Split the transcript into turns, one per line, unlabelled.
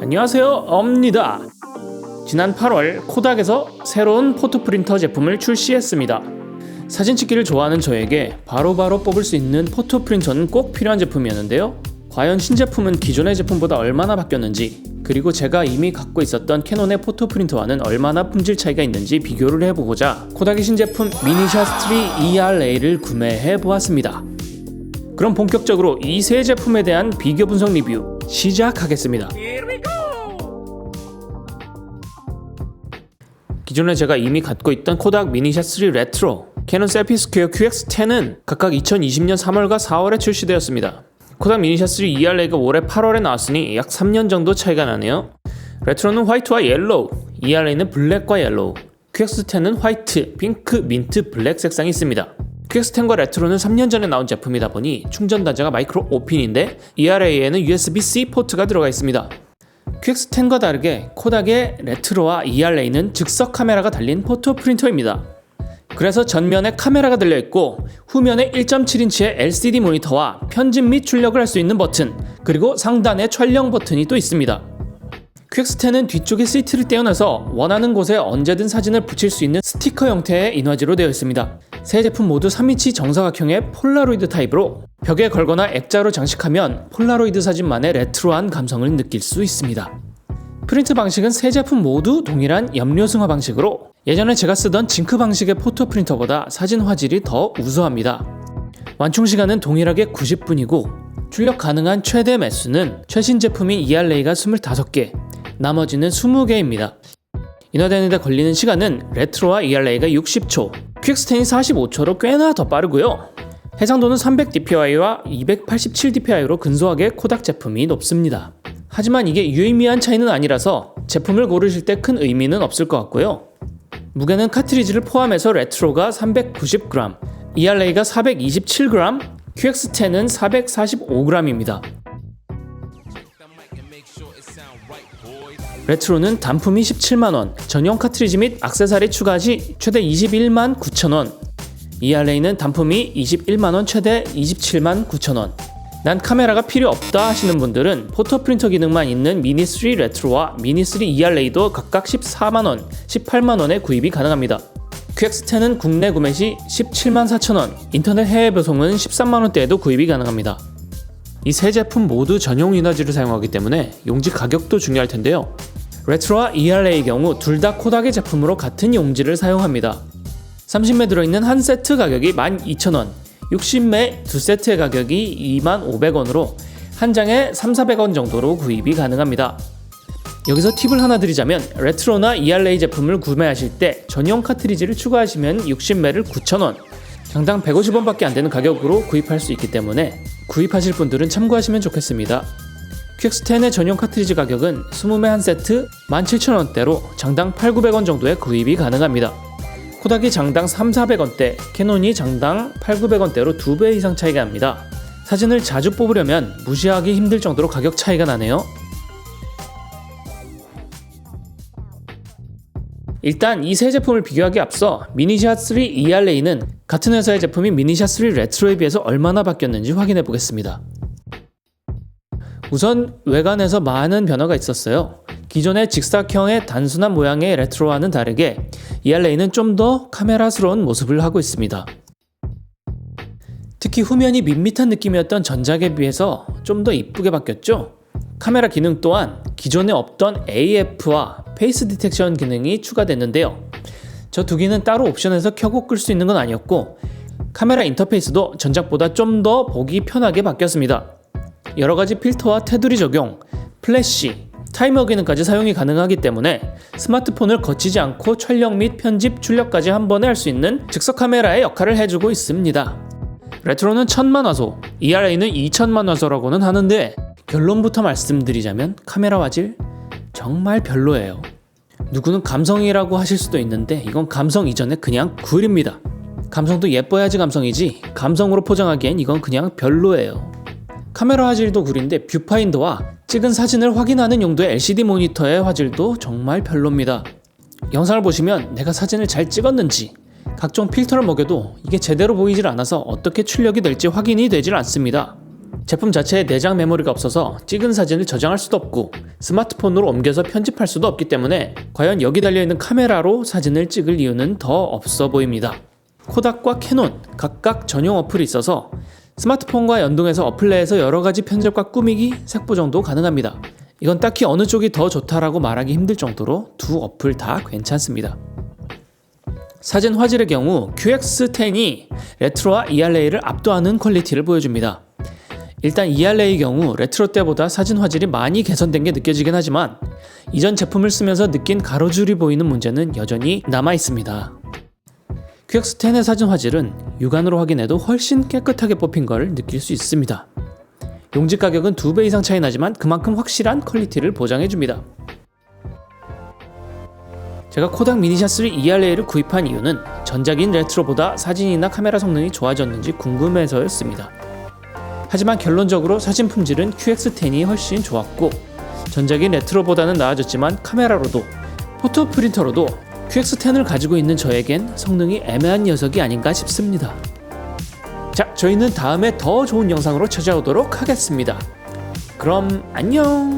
안녕하세요. 엄니다. 지난 8월 코닥에서 새로운 포토 프린터 제품을 출시했습니다. 사진 찍기를 좋아하는 저에게 바로 바로 뽑을 수 있는 포토 프린터는 꼭 필요한 제품이었는데요. 과연 신제품은 기존의 제품보다 얼마나 바뀌었는지 그리고 제가 이미 갖고 있었던 캐논의 포토 프린터와는 얼마나 품질 차이가 있는지 비교를 해보고자 코닥의 신제품 미니샷 3 ERA를 구매해 보았습니다. 그럼 본격적으로 이 세 제품에 대한 비교 분석 리뷰 시작하겠습니다. 기존에 제가 이미 갖고 있던 코닥 미니샷 3 레트로, 캐논 셀피 스퀘어 QX10은 각각 2020년 3월과 4월에 출시되었습니다. 코닥 미니샷 3 ERA가 올해 8월에 나왔으니 약 3년 정도 차이가 나네요. 레트로는 화이트와 옐로우, ERA는 블랙과 옐로우, QX10은 화이트, 핑크, 민트, 블랙 색상이 있습니다. QX10과 레트로는 3년 전에 나온 제품이다 보니 충전 단자가 마이크로 5핀인데 ERA에는 USB-C 포트가 들어가 있습니다. QX10과 다르게 코닥의 레트로와 ERA는 즉석 카메라가 달린 포토 프린터입니다. 그래서 전면에 카메라가 들려있고 후면에 1.7인치의 LCD 모니터와 편집 및 출력을 할 수 있는 버튼 그리고 상단에 촬영 버튼이 또 있습니다. QX10은 뒤쪽에 시트를 떼어내서 원하는 곳에 언제든 사진을 붙일 수 있는 스티커 형태의 인화지로 되어 있습니다. 세 제품 모두 3인치 정사각형의 폴라로이드 타입으로 벽에 걸거나 액자로 장식하면 폴라로이드 사진만의 레트로한 감성을 느낄 수 있습니다. 프린트 방식은 세 제품 모두 동일한 염료 승화 방식으로 예전에 제가 쓰던 징크 방식의 포토 프린터보다 사진 화질이 더 우수합니다. 완충 시간은 동일하게 90분이고 출력 가능한 최대 매수는 최신 제품인 ERA가 25개, 나머지는 20개입니다. 인화되는 데 걸리는 시간은 레트로와 ERA가 60초, QX10이 45초로 꽤나 더 빠르고요. 해상도는 300dpi와 287dpi로 근소하게 코닥 제품이 높습니다. 하지만 이게 유의미한 차이는 아니라서 제품을 고르실 때 큰 의미는 없을 것 같고요. 무게는 카트리지를 포함해서 레트로가 390g, ERA가 427g, QX10은 445g입니다. 레트로는 단품이 17만원, 전용 카트리지 및 악세사리 추가 시 최대 21만 9천원, ERA는 단품이 21만원 최대 27만 9천원. 난 카메라가 필요 없다 하시는 분들은 포토 프린터 기능만 있는 미니 3 레트로와 미니 3 ERA도 각각 14만원, 18만원에 구입이 가능합니다. QX10은 국내 구매 시 17만 4천원, 인터넷 해외 배송은 13만원대에도 구입이 가능합니다. 이 세 제품 모두 전용 인화지를 사용하기 때문에 용지 가격도 중요할 텐데요. 레트로와 ERA의 경우 둘 다 코닥의 제품으로 같은 용지를 사용합니다. 30매 들어있는 한 세트 가격이 12,000원, 60매 두 세트의 가격이 2,500원으로 한 장에 3, 400원 정도로 구입이 가능합니다. 여기서 팁을 하나 드리자면 레트로나 ERA 제품을 구매하실 때 전용 카트리지를 추가하시면 60매를 9,000원, 장당 150원밖에 안 되는 가격으로 구입할 수 있기 때문에 구입하실 분들은 참고하시면 좋겠습니다. QX10의 전용 카트리지 가격은 20매 한 세트 17,000원대로 장당 8,900원 정도에 구입이 가능합니다. 코닥이 장당 3,400원대, 캐논이 장당 8,900원대로 2배 이상 차이가 납니다. 사진을 자주 뽑으려면 무시하기 힘들 정도로 가격 차이가 나네요. 일단 이 세 제품을 비교하기 앞서 미니샷 3 ERA는 같은 회사의 제품인 미니샷 3 레트로에 비해서 얼마나 바뀌었는지 확인해 보겠습니다. 우선 외관에서 많은 변화가 있었어요. 기존의 직사각형의 단순한 모양의 레트로와는 다르게 ERA는 좀 더 카메라스러운 모습을 하고 있습니다. 특히 후면이 밋밋한 느낌이었던 전작에 비해서 좀 더 이쁘게 바뀌었죠? 카메라 기능 또한 기존에 없던 AF와 페이스 디텍션 기능이 추가됐는데요. 저 두 개는 따로 옵션에서 켜고 끌 수 있는 건 아니었고 카메라 인터페이스도 전작보다 좀 더 보기 편하게 바뀌었습니다. 여러 가지 필터와 테두리 적용, 플래시, 타이머 기능까지 사용이 가능하기 때문에 스마트폰을 거치지 않고 촬영 및 편집, 출력까지 한 번에 할 수 있는 즉석 카메라의 역할을 해주고 있습니다. 레트로는 1000만 화소, ERA는 2000만 화소라고는 하는데 결론부터 말씀드리자면 카메라 화질 정말 별로예요. 누구는 감성이라고 하실 수도 있는데 이건 감성 이전에 그냥 굴입니다. 감성도 예뻐야지 감성이지 감성으로 포장하기엔 이건 그냥 별로예요. 카메라 화질도 구린데 뷰파인더와 찍은 사진을 확인하는 용도의 LCD 모니터의 화질도 정말 별로입니다. 영상을 보시면 내가 사진을 잘 찍었는지 각종 필터를 먹여도 이게 제대로 보이질 않아서 어떻게 출력이 될지 확인이 되질 않습니다. 제품 자체에 내장 메모리가 없어서 찍은 사진을 저장할 수도 없고 스마트폰으로 옮겨서 편집할 수도 없기 때문에 과연 여기 달려있는 카메라로 사진을 찍을 이유는 더 없어 보입니다. 코닥과 캐논 각각 전용 어플이 있어서 스마트폰과 연동해서 어플 내에서 여러 가지 편집과 꾸미기, 색보 정도 가능합니다. 이건 딱히 어느 쪽이 더 좋다라고 말하기 힘들 정도로 두 어플 다 괜찮습니다. 사진 화질의 경우 QX10이 레트로와 ERA를 압도하는 퀄리티를 보여줍니다. 일단 ERA의 경우 레트로 때보다 사진 화질이 많이 개선된 게 느껴지긴 하지만 이전 제품을 쓰면서 느낀 가로줄이 보이는 문제는 여전히 남아 있습니다. QX10의 사진 화질은 육안으로 확인해도 훨씬 깨끗하게 뽑힌 걸 느낄 수 있습니다. 용지 가격은 2배 이상 차이 나지만 그만큼 확실한 퀄리티를 보장해줍니다. 제가 코닥 미니샷3 ERA를 구입한 이유는 전작인 레트로보다 사진이나 카메라 성능이 좋아졌는지 궁금해서였습니다. 하지만 결론적으로 사진 품질은 QX10이 훨씬 좋았고 전작인 레트로보다는 나아졌지만 카메라로도 포토 프린터로도 QX10을 가지고 있는 저에겐 성능이 애매한 녀석이 아닌가 싶습니다. 자, 저희는 다음에 더 좋은 영상으로 찾아오도록 하겠습니다. 그럼 안녕!